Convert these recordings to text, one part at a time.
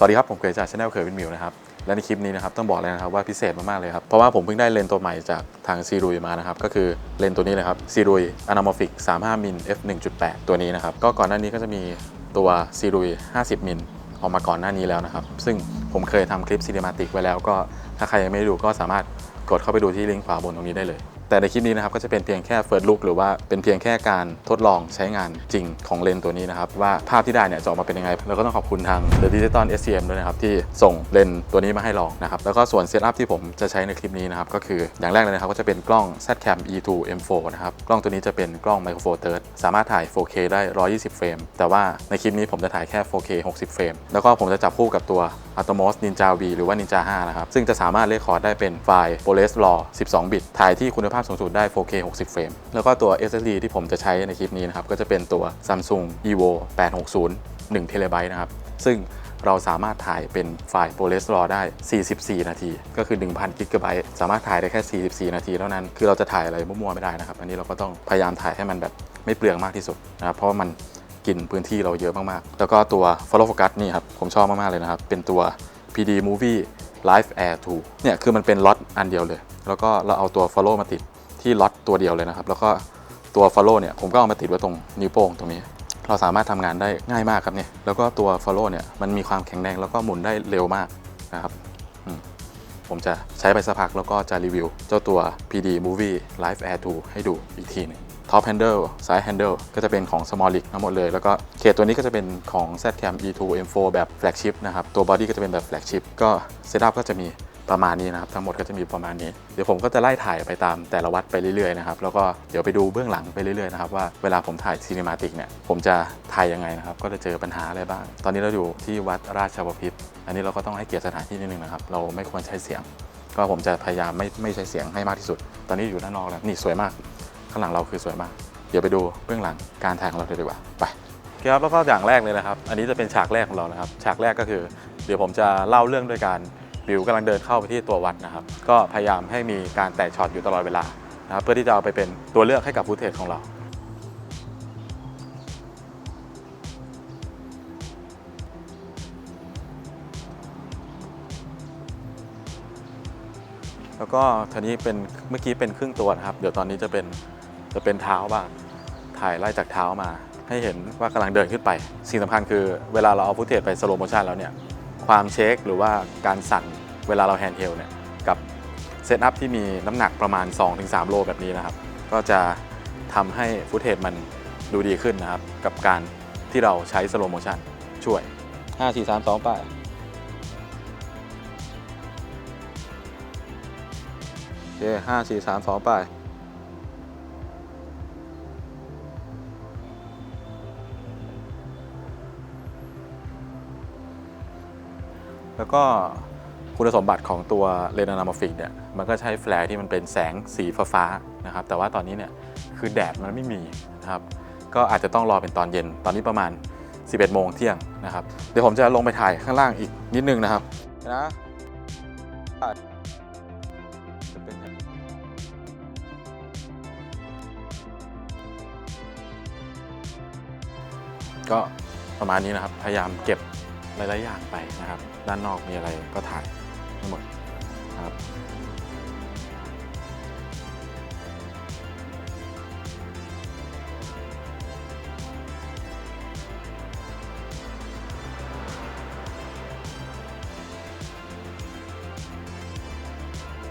สวัสดีครับ ผมเกยจากช anel เคยวินมิวนะครับ และในคลิปนี้นะครับต้องบอกเลยนะครับว่าพิเศษมากๆเลยครับ เพราะว่าผมเพิ่งได้เลนส์ตัวใหม่จากทางซีรุยมานะครับ ก็คือเลนส์ตัวนี้เลยครับซีรุย anamorphic 35มิล f 1.8ตัวนี้นะครับ ก็ก่อนหน้านี้ก็จะมีตัวซีรุย50มิลออกมาก่อนหน้านี้แล้วนะครับ ซึ่งผมเคยทำคลิปซี n นมาติกไว้แล้ว ก็ถ้าใครยังไม่ดูก็สามารถกดเข้าไปดูที่ลิงก์ขวาบนตรงนี้ได้เลย แต่ในคลิปนี้นะครับก็จะเป็นเพียงแค่เฟิร์สลุกหรือว่าเป็นเพียงแค่การทดลองใช้งานจริงของเลนส์ตัวนี้นะครับว่าภาพที่ได้เนี่ยจะออกมาเป็นยังไงแล้วก็ต้องขอบคุณทาง The Digital SCM ด้วยนะครับที่ส่งเลนส์ตัวนี้มาให้ลองนะครับแล้วก็ส่วนเซตอัพที่ผมจะใช้ในคลิปนี้นะครับก็คืออย่างแรกเลยนะครับก็จะเป็นกล้อง Zcam E2 M4 นะครับกล้องตัวนี้จะเป็นกล้อง Micro Four Third สามารถถ่าย 4K ได้ 120 เฟรมแต่ว่าในคลิปนี้ผมจะถ่ายแค่ 4K 60 เฟรมแล้วก็ผมจะจับคู่กับตัว Atomos Ninja V หรือว่า Ninja 5นะครับซึ่งจะสามารถเรคคอร์ดได้เป็นไฟล์ ProRes RAW 12 บิตถ่ายที่คุณภาพสูงสุดได้ 4K 60 เฟรม แล้วก็ตัว SSD ที่ผมจะใช้ในคลิปนี้นะครับ ก็จะเป็นตัว Samsung Evo 860 1 t b นะครับ ซึ่งเราสามารถถ่ายเป็นไฟล์ ProRes RAW ได้ 44 นาที ก็คือ 1,000 g b สามารถถ่ายได้แค่ 44 นาทีเท่านั้น คือเราจะถ่ายอะไรมั่วๆไม่ได้นะครับ อันนี้เราก็ต้องพยายามถ่ายให้มันแบบไม่เปลืองมากที่สุดนะครับ เพราะว่ามันกินพื้นที่เราเยอะมากๆ แล้วก็ตัว Follow Focus นี่ครับ ผมชอบมากๆเลยนะครับ เป็นตัว PD Movie Live Air 2 เนี่ยคือมันเป็นล็อตอันเดียวเลย แล้วก็เราเอาตัว Follow มาติดที่ล็อตตัวเดียวเลยนะครับ แล้วก็ตัว Follow เนี่ยผมก็เอามาติดไว้ตรงนิ้วโป้งตรงนี้ เราสามารถทำงานได้ง่ายมากครับเนี่ย แล้วก็ตัว Follow เนี่ยมันมีความแข็งแรงแล้วก็หมุนได้เร็วมากนะครับ ผมจะใช้ไปสักพักแล้วก็จะรีวิว เจ้าตัว PD Movie Live Air 2 ให้ดูอีกทีหนึง ท็อป handle ซ้าย handle ก็จะเป็นของ Small Rig ทั้งหมดเลย แล้วก็เคสตัวนี้ก็จะเป็นของ Zcam E2 M4 แบบ flagship นะครับ ตัว body ก็จะเป็นแบบ flagship ก็เซตอัพก็จะมีประมาณนี้นะครับ ทั้งหมดก็จะมีประมาณนี้ เดี๋ยวผมก็จะไล่ถ่ายไปตามแต่ละวัดไปเรื่อยๆนะครับ แล้วก็เดี๋ยวไปดูเบื้องหลังไปเรื่อยๆนะครับว่าเวลาผมถ่ายซีนิมาติกเนี่ย ผมจะถ่ายยังไงนะครับ ก็จะเจอปัญหาอะไรบ้าง ตอนนี้เราอยู่ที่วัดราชบพิตรอันนี้เราก็ต้องให้เกียรติสถานที่นิดนึงนะครับ เราไม่ควรใช้เสียง ก็ผมจะพยายามไม่ไม่ใช้เสียงให้มากที่สุด ตอนนี้อยู่ด้านนอกแล้ว นี่สวยมากางหลังเราคือสวยมาก เดี๋ยวไปดูเบื้องหลังการถ่ายของเราเลยดีกว่าไปครับแล้วก็อย่างแรกเลยนะครับ อันนี้จะเป็นฉากแรกของเรานะครับ ฉากแรกก็คือ เดี๋ยวผมจะเล่าเรื่องด้วยการบิวกำลังเดินเข้าไปที่ตัววัดนะครับ ก็พยายามให้มีการแตะช็อตอยู่ตลอดเวลานะครับเพื่อที่จะเอาไปเป็นตัวเลือกให้กับฟุตเทจของเราแล้วก็ทีนี้เป็นเมื่อกี้เป็นครึ่งตัวนะครับ เดี๋ยวตอนนี้จะเป็น จะเป็นเท้าบ้างถ่ายไล่จากเท้ามา ให้เห็นว่ากำลังเดินขึ้นไป สิ่งสำคัญคือเวลาเราเอาฟุตเทจไปสโลโมชันแล้วเนี่ยความเช็คหรือว่าการสั่นเวลาเราแฮนด์เฮลเนี่ยกับเซตอัพที่มีน้ำหนักประมาณ 2-3 โลแบบนี้นะครับ ก็จะทำให้ฟุตเทจมันดูดีขึ้นนะครับ กับการที่เราใช้สโลโมชันช่วย 5 4 3 2 ไปโอเคห้าสี่สามสองไป แล้วก็คุณสมบัติของตัวเลนส์อะนามฟิกเนี่ยมันก็ใช้แฟลร์ที่มันเป็นแสงสีฟ้าๆนะครับแต่ว่าตอนนี้เนี่ยคือแดดมันไม่มีนะครับก็อาจจะต้องรอเป็นตอนเย็นตอนนี้ประมาณ 11 โมงเที่ยงนะครับเดี๋ยวผมจะลงไปถ่ายข้างล่างอีกนิดนึงนะครับนะจะเป็นไงก็ประมาณนี้นะครับ พยายามเก็บ หลาย ๆ อย่างไปนะครับ ด้านนอกมีอะไรก็ถ่ายทั้งหมดครับ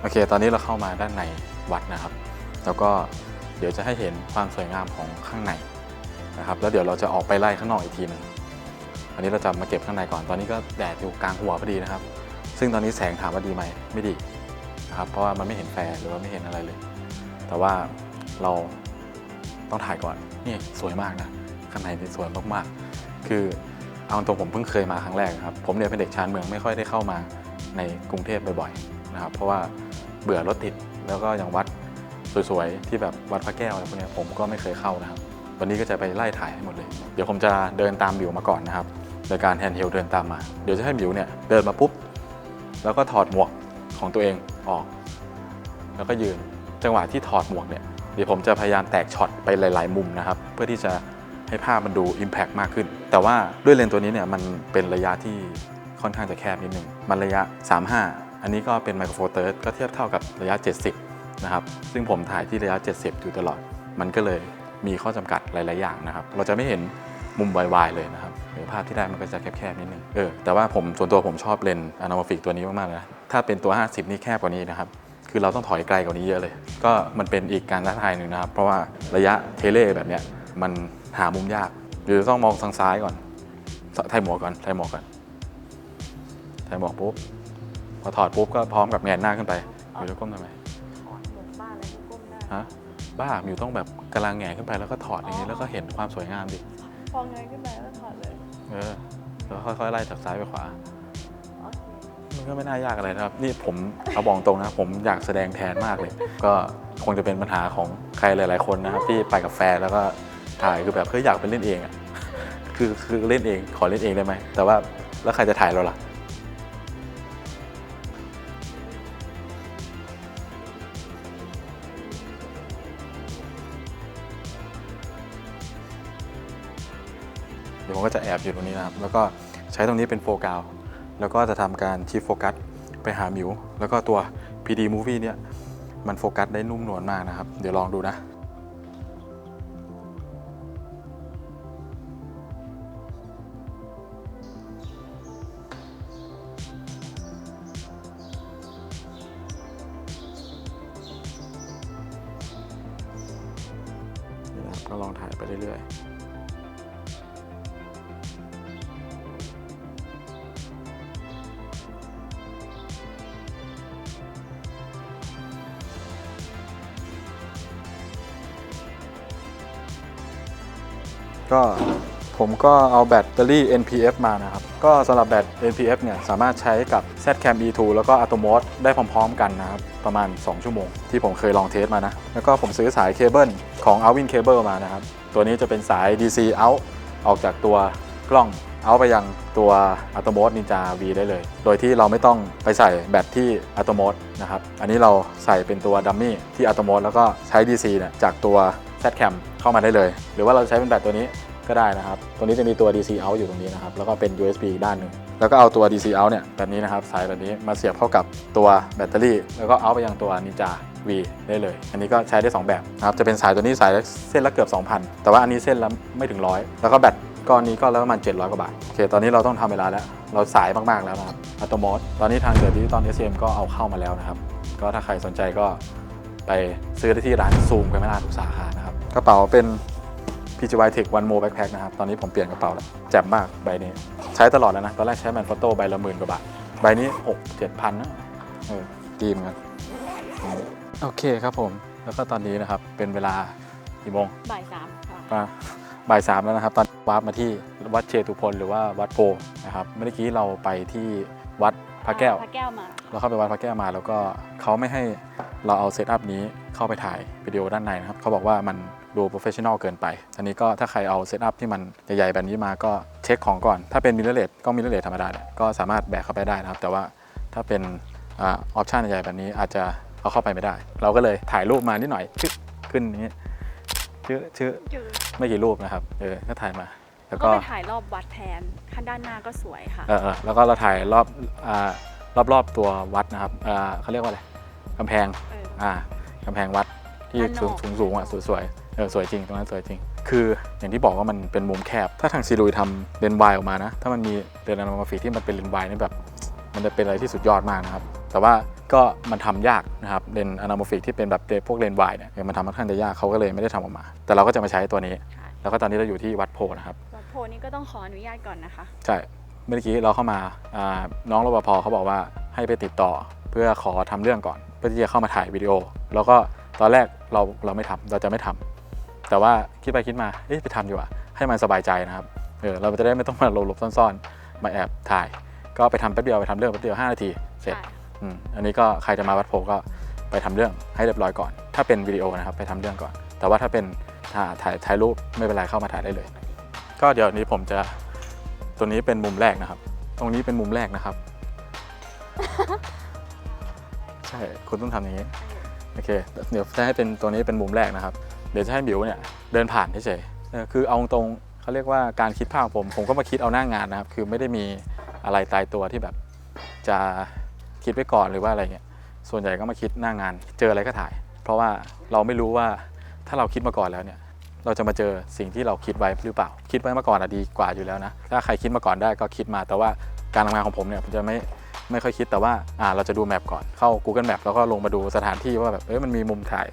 โอเค ตอนนี้เราเข้ามาด้านในวัดนะครับ แล้วก็เดี๋ยวจะให้เห็นความสวยงามของข้างในนะครับ แล้วเดี๋ยวเราจะออกไปไล่ข้างนอกอีกทีหนึ่ง อันนี้เราจะมาเก็บข้างในก่อน ตอนนี้ก็แดดอยู่กลางหัวพอดีนะครับ ซึ่งตอนนี้แสงถามว่าดีไหมไม่ดีนะครับ เพราะว่ามันไม่เห็นแฟร์หรือว่าไม่เห็นอะไรเลย แต่ว่าเราต้องถ่ายก่อน นี่สวยมากนะข้างในสวยมากๆ คือเอาตรงผมเพิ่งเคยมาครั้งแรกครับ ผมเนี่ยเป็นเด็กชานเมืองไม่ค่อยได้เข้ามาในกรุงเทพบ่อยๆนะครับ เพราะว่าเบื่อรถติดแล้วก็อย่างวัดสวยๆ ที่แบบวัดพระแก้วอะไรพวกนี้ผมก็ไม่เคยเข้านะครับ วันนี้ก็จะไปไล่ถ่ายให้หมดเลย เดี๋ยวผมจะเดินตามบิวมาก่อนนะครับ โดยการแฮนด์เฮลเดินตามมา เดี๋ยวจะให้บิวเนี่ยเดินมาปุ๊บ แล้วก็ถอดหมวกของตัวเองออก แล้วก็ยืนจังหวะที่ถอดหมวกเนี่ยเดี๋ยวผมจะพยายามแตกช็อตไปหลาย ๆ มุมนะครับ เพื่อที่จะให้ภาพมันดู Impact มากขึ้น แต่ว่าด้วยเลนส์ตัวนี้เนี่ยมันเป็นระยะที่ค่อนข้างจะแคบนิดนึง มันระยะ 35 อันนี้ก็เป็นไมโครโฟเตอร์ก็เทียบเท่ากับระยะ 70 นะครับ ซึ่งผมถ่ายที่ระยะ 70 อยู่ตลอด มันก็เลยมีข้อจำกัดหลาย ๆ อย่างนะครับ เราจะไม่เห็นมุมวายๆเลยนะครับ หรือภาพที่ได้มันก็จะแคบๆนิดนึงเออแต่ว่าผมส่วนตัวผมชอบเลนส์อนาโมฟิกตัวนี้มากๆเลยนะถ้าเป็นตัว 50 นี่แคบกว่านี้นะครับคือเราต้องถอยไกลกว่านี้เยอะเลย ก็มันเป็นอีกการท้าทายหนึ่งนะครับ เพราะว่าระยะเทเลแบบเนี้ยมันหามุมยากหรือต้องมองทางซ้ายก่อนไทยหมวกก่อนไทยหมวกก่อนไทยหมวกปุ๊บพอถอดปุ๊บก็พร้อมกับแงนหน้าขึ้นไปมิวจะก้มทำไมถอดลงบ้านแล้วก็ก้มได้ฮะบ้ามิวต้องแบบกำลังแงนขึ้นไปแล้วก็ถอดอย่างนี้แล้วก็เห็นความสวยงามดิพอเงยขึ้นไปแล้วถอดเลย เออแล้วค่อยๆไล่จากซ้ายไปขวาโอเคมันก็ไม่น่ายากอะไรนะครับ นี่ผมเอาบอกตรงนะผมอยากแสดงแทนมากเลย ก็คงจะเป็นปัญหาของใครหลาย ๆ คนนะครับ ที่ไปกับแฟนแล้วก็ถ่ายคือแบบเฮ้ยอยากไปเล่นเองอะคือคือเล่นเองขอเล่นเองได้ไหมแต่ว่าแล้วใครจะถ่ายเราล่ะ ดี๋ยวผมก็จะแอบอยู่ตรงนี้นะครับ แล้วก็ใช้ตรงนี้เป็นโฟกัสแล้วก็จะทำการชี้โฟกัสไปหาหมิว แล้วก็ตัว PD Movie เนี่ยมันโฟกัสได้นุ่มนวลมากนะครับ เดี๋ยวลองดูนะ ก็ผมก็เอาแบตเตอรี่ NPF มานะครับ ก็สำหรับแบต NPF เนี่ยสามารถใช้กับ Zcam E2 แล้วก็ Atomos ได้พร้อมๆกันนะครับ ประมาณ 2 ชั่วโมง ที่ผมเคยลองเทสมานะ แล้วก็ผมซื้อสายเคเบิลของ Alvin Cable มานะครับ ตัวนี้จะเป็นสาย DC out ออกจากตัวกล้องเอาไปยังตัว Atomos Ninja V ได้เลย โดยที่เราไม่ต้องไปใส่แบตที่ Atomos นะครับ อันนี้เราใส่เป็นตัวดัมมี่ที่ Atomos แล้วก็ใช้ DC เนี่ยจากตัว Zcam เข้ามาได้เลย หรือว่าเราใช้เป็นแบตตัวนี้ก็ได้นะครับ ตัวนี้จะมีตัว DC out อยู่ตรงนี้นะครับ แล้วก็เป็น USB อีกด้านหนึ่ง แล้วก็เอาตัว DC out เนี่ยแบบนี้นะครับ สายแบบนี้มาเสียบเข้ากับตัวแบตเตอรี่ แล้วก็เอาไปยังตัว Ninja V ได้เลย อันนี้ก็ใช้ได้ 2 แบบนะครับ จะเป็นสายตัวนี้สายเส้นละเกือบ 2,000 แต่ว่าอันนี้เส้นละไม่ถึงร้อยแล้วก็แบตก้อนนี้ก็แล้วประมาณ700 กว่าบาท โอเค ตอนนี้เราต้องทำเวลาแล้ว เราสายมาก ๆ แล้วนะครับอัตโนมัติตอนนี้ทางเกิดดิจิตอลเอสก็เอาเข้ามาแล้วนะครับ ก็ถ้าใครสนใจก็ไปซื้อได้ที่ร้านซูมกันไม่นาทุกสาขานะครับ กระเป๋าเป็น PGY Tech One More Backpack นะครับ ตอนนี้ผมเปลี่ยนกระเป๋าแล้วแจ่มมากใบนี้ ใช้ตลอดแล้วนะ ตอนแรกใช้แมนฟอโต้ใบละหมื่นกว่าบาท ใบนี้6 7พันนะเออดีเหมอนกันอืมโอเคครับผม แล้วก็ตอนนี้นะครับ เป็นเวลากี่โมงบ่ายสามค่ะมาบ่ายสามแล้วนะครับ ตอนวาร์ปมาที่วัดเชตุพลหรือว่าวัดโพนะครับ เมื่อกี้เราไปที่วัดพระแก้วพระแก้วมา เราเข้าไปวัดพระแก้วมาแล้วก็เขาไม่ให้เราเอาเซตอัพนี้เข้าไปถ่ายวิดีโอด้านในนะครับ เขาบอกว่ามัน ดูโปรเฟชชั่นอลเกินไปอันนี้ก็ถ้าใครเอาเซตอัพที่มันใหญ่ๆแบบนี้มาก็เช็คของก่อน ถ้าเป็นมิเรเลตก็มิเรเลตธรรมดาเนี่ยก็สามารถแบกเข้าไปได้นะครับ แต่ว่าถ้าเป็นออปชันใหญ่ๆแบบนี้อาจจะเอาเข้าไปไม่ได้ เราก็เลยถ่ายรูปมานิดหน่อยชึขึ้นอย่างนี้ชื่อชื่อจืดไม่กี่รูปนะครับ เออก็ถ่ายมา แล้วก็ก็ไปถ่ายรอบวัดแทนข้างด้านหน้าก็สวยค่ะ เออเออแล้วก็เราถ่ายรอบอ่ารอบรอบๆตัววัดนะครับอ่าเขาเรียกว่าอะไรกำแพงเอออ่ากำแพงวัดที่ด้านนสูองกสูงสูงอะสวยๆ เออสวยจริงตรงนั้นสวยจริง คืออย่างที่บอกว่ามันเป็นมุมแคบ ถ้าทางซีรุยทำเลนส์วายออกมานะ ถ้ามันมีเลนส์อนาโมฟิกที่มันเป็นเลนส์วายนี่แบบ มันจะเป็นอะไรที่สุดยอดมากนะครับ แต่ว่าก็มันทำยากนะครับเลนส์อนาโมฟิกที่เป็นแบบพวกเลนส์วายเนี่ยเออมันทำค่อนข้างจะยากเขาก็เลยไม่ได้ทำออกมา แต่เราก็จะมาใช้ตัวนี้ค่ะแล้วก็ตอนนี้เราอยู่ที่วัดโพนะครับ วัดโพนี่ก็ต้องขออนุญาตก่อนนะคะ ใช่ เมื่อกี้เราเข้ามาอ่าน้องรปภเขาบอกว่าให้ไปติดต่อเพื่อขอทำเรื่องก่อน เพื่อที่จะเข้ามาถ่ายวิดีโอ แล้วก็ตอนแรกเราเราไม่ทำเราจะไม่ทำ แต่ว่าคิดไปคิดมาเอ๊ะไปทำดีกว่า ให้มันสบายใจนะครับเออเราจะได้ไม่ต้องมาหลบๆซ่อนๆ มาแอบถ่าย ก็ไปทำแป๊บเดียวไปทำเรื่องแป๊บเดียว5นาทีเสร็จใช่อืมอันนี้ก็ใครจะมาวัดโพก็ไปทำเรื่องให้เรียบร้อยก่อน ถ้าเป็นวิดีโอนะครับไปทำเรื่องก่อน แต่ว่าถ้าเป็นถ่ายถ่ายถ่ายรูปไม่เป็นไรเข้ามาถ่ายได้เลย ก็เดี๋ยวนี้ผมจะตัวนี้เป็นมุมแรกนะครับ ตรงนี้เป็นมุมแรกนะครับ ใช่คุณต้องทำอย่างนี้โอเค เดี๋ยวจะให้เป็นตัวนี้เป็นมุมแรกนะครับเดี๋ยวจะให้บิวเนี่ยเดินผ่านเฉยๆเออคือเอาตรงเขาเรียกว่าการคิดภาพผม ผมก็มาคิดเอาหน้างานนะครับ คือไม่ได้มีอะไรตายตัวที่แบบ จะคิดไว้ก่อนหรือว่าอะไรเงี้ย ส่วนใหญ่ก็มาคิดหน้างาน เจออะไรก็ถ่าย เพราะว่าเราไม่รู้ว่าถ้าเราคิดมาก่อนแล้วเนี่ยเราจะมาเจอสิ่งที่เราคิดไว้หรือเปล่า คิดไว้มาก่อนอะดีกว่าอยู่แล้วนะ ถ้าใครคิดมาก่อนได้ก็คิดมา แต่ว่าการทำงานของผมเนี่ยผมจะไม่ไม่ค่อยคิดแต่ว่าอ่าเราจะดูแมปก่อนเข้า Google Map แล้วก็ลงมาดูสถานที่ว่าแบบเอ้ยมันมีมุมถ่าย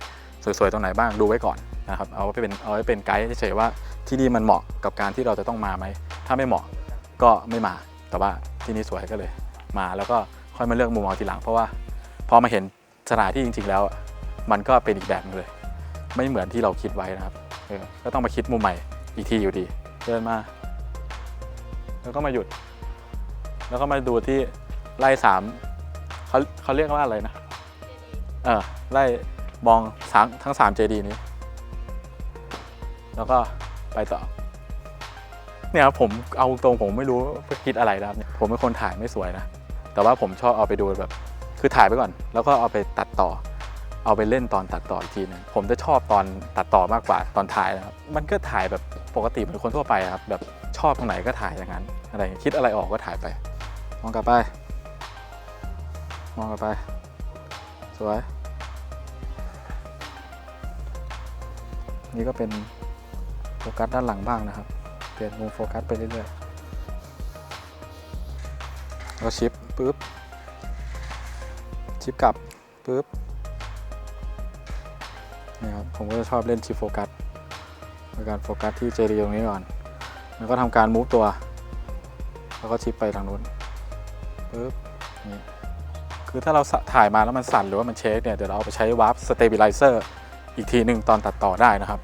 สวยๆตรงไหนบ้างดูไว้ก่อนนะครับเอาไว้เป็นเอาไว้เป็นไกด์เฉยๆว่าที่นี่มันเหมาะกับการที่เราจะต้องมาไหมถ้าไม่เหมาะก็ไม่มาแต่ว่าที่นี่สวยก็เลยมาแล้วก็ค่อยมาเลือกมุมมองทีหลัง เพราะว่าพอมาเห็นสถานที่จริง ๆ แล้ว มันก็เป็นอีกแบบนึงเลย ไม่เหมือนที่เราคิดไว้นะครับก็ต้องมาคิดมุมใหม่อีกทีอยู่ดีเดินมา แล้วก็มาหยุด แล้วก็มาดูที่ไล่สามเขาเขาเรียกว่าอะไรนะ เออไล่ มองทั้งสามเจดีนี้ แล้วก็ไปต่อ เนี่ยครับผมเอาตรงผมไม่รู้คิดอะไรนะครับผมเป็นคนถ่ายไม่สวยนะ แต่ว่าผมชอบเอาไปดูแบบ คือถ่ายไปก่อน แล้วก็เอาไปตัดต่อ เอาไปเล่นตอนตัดต่ออีกทีนึงผมจะชอบตอนตัดต่อมากกว่าตอนถ่ายนะครับ มันก็ถ่ายแบบปกติเหมือนคนทั่วไปครับ แบบชอบตรงไหนก็ถ่ายอย่างนั้น อะไรอย่างนี้คิดอะไรออกก็ถ่ายไป มองกลับไป มองกลับไป สวย นี่ก็เป็นโฟกัสด้านหลังบ้างนะครับ เปลี่ยนมุมโฟกัสไปเรื่อยๆแล้วชิปปุ๊บ ชิปกลับปุ๊บนี่ครับผมก็จะชอบเล่นชิปโฟกัสในการโฟกัสที่เจดีตรงนี้ก่อน แล้วก็ทำการมูฟตัว แล้วก็ชิปไปทางนู้นปึ๊บนี่คือถ้าเราถ่ายมาแล้วมันสั่นหรือว่ามันเช็คเนี่ย เดี๋ยวเราเอาไปใช้วาร์ปสเตเบล i เซอร์ อีกทีหนึ่งตอนตัดต่อได้นะครับ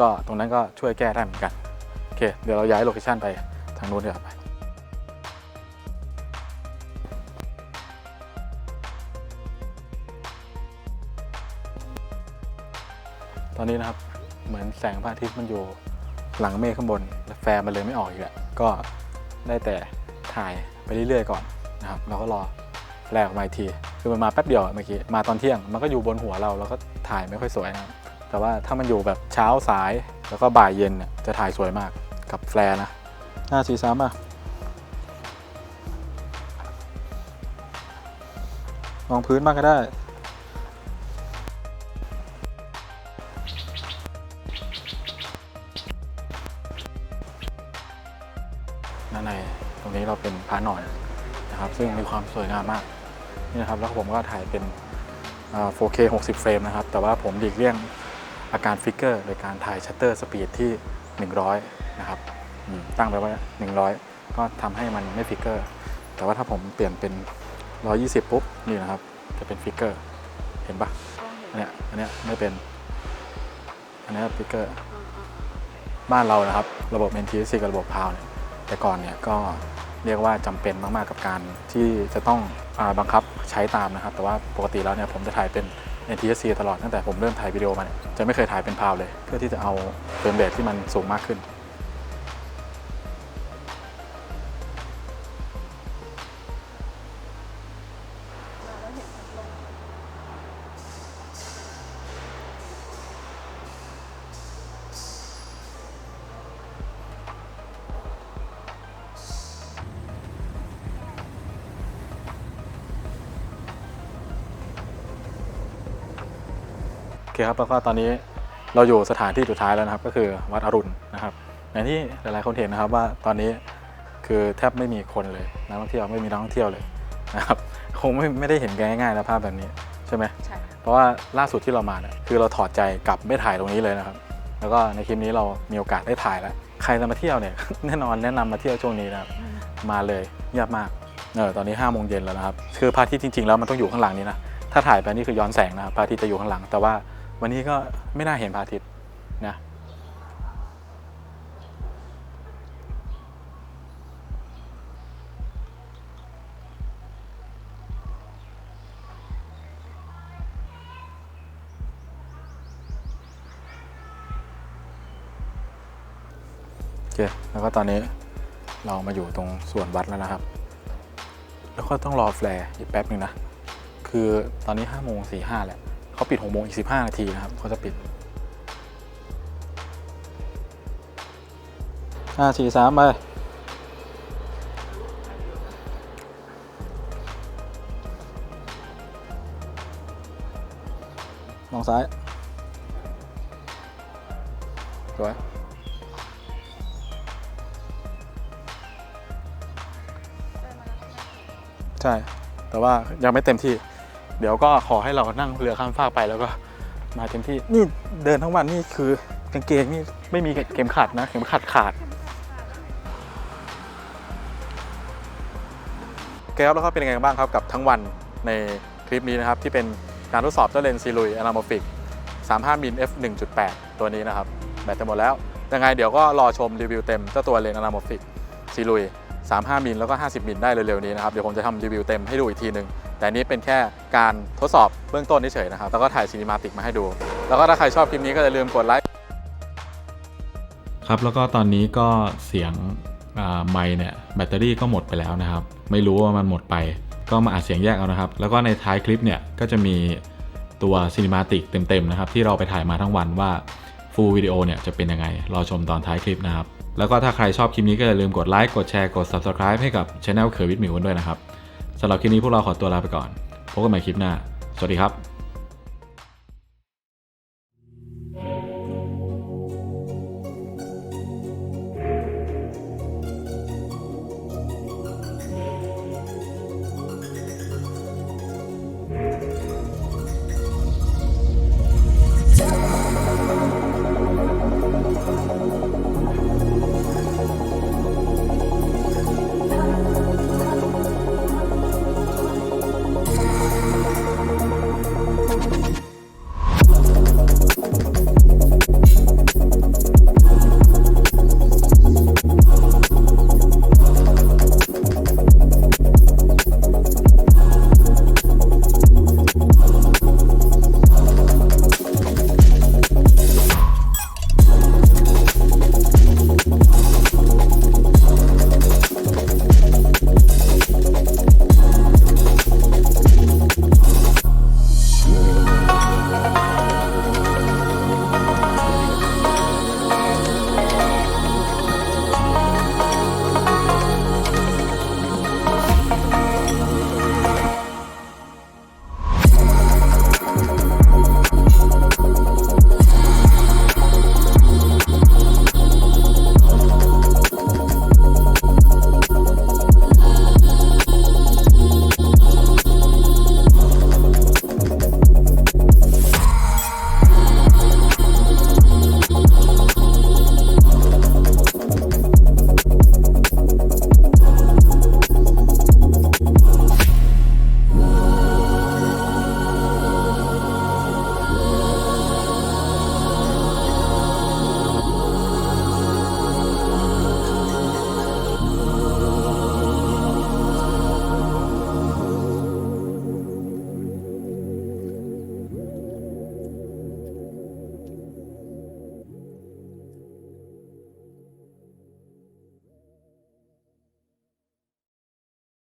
ก็ตรงนั้นก็ช่วยแก้ได้เหมือนกันโอเคเดี๋ยวเราย้ายโลเคชันไปทางนู้นเดี๋ยวาไปตอนนี้นะครับเหมือนแสงพระอาทิตย์มันอยู่หลังเมฆข้างบนและแฟร์มันเลยไม่ออกอีกแล้วก็ได้แต่ถ่ายไปเรื่อยๆก่อนนะครับแล้วก็รอแฟร์ออกมาอีกที คือมันมาแป๊บเดียวเมื่อกี้มาตอนเที่ยง มันก็อยู่บนหัวเราแล้วก็ ถ่ายไม่ค่อยสวยนะแต่ว่าถ้ามันอยู่แบบเช้าสายแล้วก็บ่ายเย็นเนี่ยจะถ่ายสวยมากกับแฟร์นะห้าสี่สามอะมองพื้นบ้างก็ได้ด้านในตรงนี้เราเป็นพระนอนนะครับ ซึ่งมีความสวยงามมากนี่นะครับแล้วผมก็ถ่ายเป็น 4K 60 เฟรมนะครับ แต่ว่าผมหลีกเลี่ยงอาการฟิกเกอร์โดยการถ่ายชัตเตอร์สปีดที่ 100 นะครับ ตั้งไปว่า 100 ก็ทำให้มันไม่ฟิกเกอร์ แต่ว่าถ้าผมเปลี่ยนเป็น 120 ปุ๊บ นี่นะครับ จะเป็นฟิกเกอร์ เห็นปะอันเนี้ยอันเนี้ยไม่เป็น อันนี้ฟิกเกอร์ บ้านเรานะครับ ระบบ NTSC กับระบบพาวเนี่ยแต่ก่อนเนี่ยก็ เรียกว่าจำเป็นมาก ๆ กับการที่จะต้องอบังคับใช้ตามนะครับ แต่ว่าปกติแล้วเนี่ยผมจะถ่ายเป็น NTSC ตลอดตั้งแต่ผมเริ่มถ่ายวิดีโอมาเนี่ยจะไม่เคยถ่ายเป็นพาวเลย เพื่อที่จะเอาเฟรมเรทที่มันสูงมากขึ้น คครับแล้วก็ตอนนี้เราอยู่สถานที่สุดท้ายแล้วนะครับ ก็คือวัดอรุณนะครับอย่างที่หลายๆคนเห็นนะครับว่าตอนนี้คือแทบไม่มีคนเลยนักท่องเที่ยวไม่มีนักท่องเที่ยวเลยนะครับคงไม่ไม่ได้เห็นกันง่ายๆนะภาพแบบนี้ใช่ไหมใช่เพราะว่าล่าสุดที่เรามาเนี่ยคือเราถอดใจกลับไม่ถ่ายตรงนี้เลยนะครับ แล้วก็ในคลิปนี้เรามีโอกาสได้ถ่ายแล้ว ใครจะมาเที่ยวเนี่ย แน่นอนแนะนำมาเที่ยวช่วงนี้นะครับมาเลยเงียบมากเออตอนนี้5้าโมงเย็นแล้วนะครับคือพระอาทิตย์จริงๆแล้วมันต้องอยู่ข้างหลังนี้นะถ้าถ่ายไปนี่คือย้อนแสงนะครับพระอาทิตย์จะอยู่ข้างหลัง แต่ว่า วันนี้ก็ไม่น่าเห็นพระอาทิตย์นะโอเคแล้วก็ตอนนี้เรามาอยู่ตรงส่วนวัดแล้วนะครับ แล้วก็ต้องรอแฟร์อีกแป๊บหนึ่งนะ คือตอนนี้5โมง45แหละ เขาปิดหกโมงอีกสิบห้านาทีนะครับเขาจะปิดห้าสี่สามไปมองซ้ายสวยใช่ แต่ว่ายังไม่เต็มที่ เดี๋ยวก็ขอให้เรานั่งเรือข้ามฟากไปแล้วก็มาเต็มที่นี่เดินทั้งวันนี่คือกางเกงนี่ไม่มีเข็มขัดนะ เข็มขัดขาดโอเครับแล้วก็เป็นยังไงกันบ้างครับกับทั้งวันในคลิปนี้นะครับ ที่เป็นการทดสอบเจ้าเลนส์ซีลุยอนาโมฟิก 35มิล f 1.8 ตัวนี้นะครับ แบตจะหมดแล้ว ยังไงเดี๋ยวก็รอชมรีวิวเต็มเจ้าตัวเลนส์อนาโมฟิกซีลุย 35มิลแล้วก็ 50มิลได้เร็วๆนี้นะครับ เดี๋ยวผมจะทำรีวิวเต็มให้ดูอีกทีหนึ่ง แต่นี้เป็นแค่การทดสอบเบื้องต้นเฉยๆนะครับ แล้วก็ถ่ายซีนิมาติกมาให้ดู แล้วก็ถ้าใครชอบคลิปนี้ก็อย่าลืมกดไลค์ ครับ แล้วก็ตอนนี้ก็เสียงไมเนี่ยแบตเตอรี่ก็หมดไปแล้วนะครับ ไม่รู้ว่ามันหมดไป ก็มาอัดเสียงแยกเอานะครับ แล้วก็ในท้ายคลิปเนี่ยก็จะมีตัวซีนิมาติกเต็มๆนะครับที่เราไปถ่ายมาทั้งวันว่าฟูลวิดีโอเนี่ยจะเป็นยังไง รอชมตอนท้ายคลิปนะครับ แล้วก็ถ้าใครชอบคลิปนี้ก็อย่าลืมกดไลค์ กดแชร์ กด subscribe ให้กับช anel เคอร์วิทมิวกันด้วยนะครับ สำหรับคลิปนี้พวกเราขอตัวลาไปก่อนพบกันใหม่คลิปหน้า สวัสดีครับ